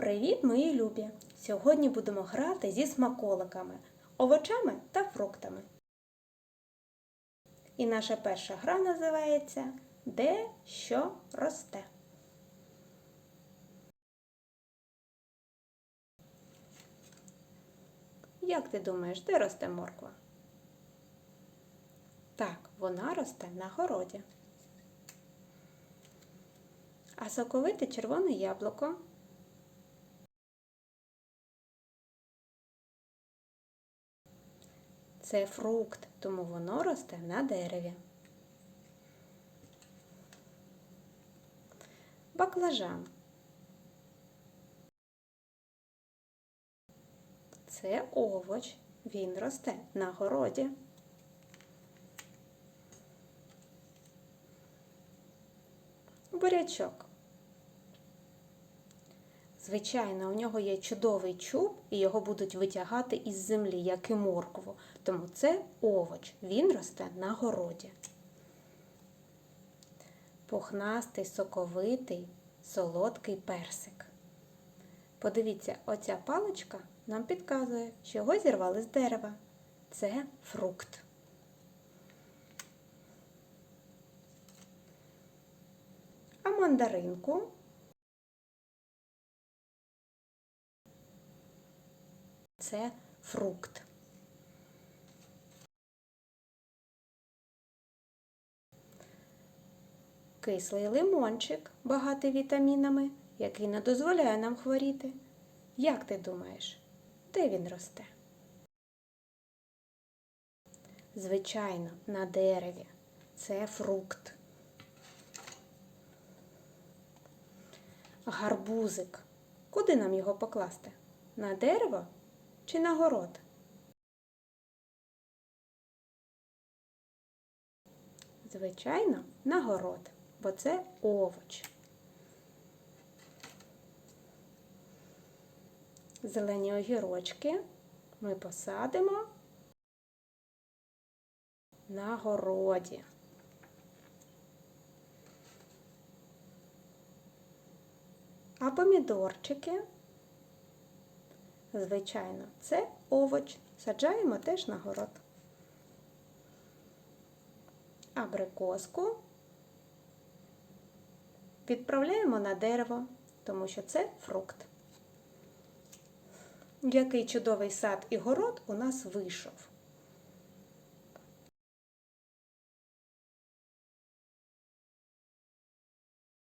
Привіт, мої любі! Сьогодні будемо грати зі смаколиками, овочами та фруктами. І наша перша гра називається Де що росте. Як ти думаєш, де росте морква? Так, вона росте на городі. А соковите червоне яблуко Це фрукт, тому воно росте на дереві. Баклажан. Це овоч. Він росте на городі. Бурячок. Звичайно, у нього є чудовий чуб, і його будуть витягати із землі, як і моркву. Тому це овоч, він росте на городі. Пухнастий, соковитий, солодкий персик. Подивіться, оця паличка нам підказує, що його зірвали з дерева. Це фрукт. А мандаринку це фрукт. Кислий лимончик, багатий вітамінами, який не дозволяє нам хворіти. Як ти думаєш, де він росте? Звичайно, на дереві. Це фрукт. Гарбузик. Куди нам його покласти? На дерево чи на город? Звичайно, на город, бо це овоч. Зелені огірочки ми посадимо на городі. А помідорчики Звичайно, це овоч. Саджаємо теж на город. Абрикоску відправляємо на дерево, тому що це фрукт. Який чудовий сад і город у нас вийшов.